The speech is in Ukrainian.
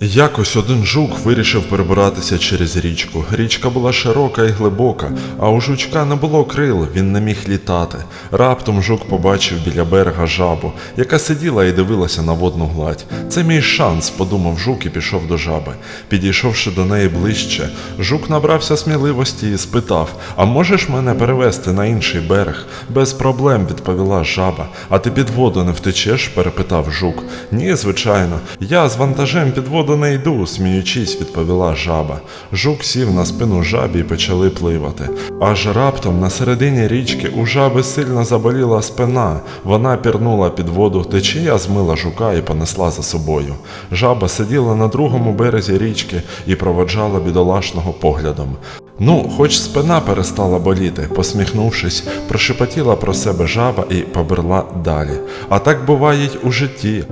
Якось один жук вирішив перебиратися через річку. Річка була широка і глибока, а у жучка не було крил, він не міг літати. Раптом жук побачив біля берега жабу, яка сиділа і дивилася на водну гладь. Це мій шанс, подумав жук і пішов до жаби. Підійшовши до неї ближче, жук набрався сміливості і спитав: А можеш мене перевести на інший берег? Без проблем, відповіла жаба. А ти під воду не втечеш? перепитав жук. Ні, звичайно. Я з вантажем під воду не йду, сміючись, відповіла жаба. Жук сів на спину жабі і почали пливати. Аж раптом на середині річки у жаби сильно заболіла спина. Вона пірнула під воду, течія змила жука і понесла за собою. Жаба сиділа на другому березі річки і проводжала бідолашного поглядом. Ну, хоч спина перестала боліти, посміхнувшись, прошепотіла про себе жаба і побрела далі. А так буває й у житті.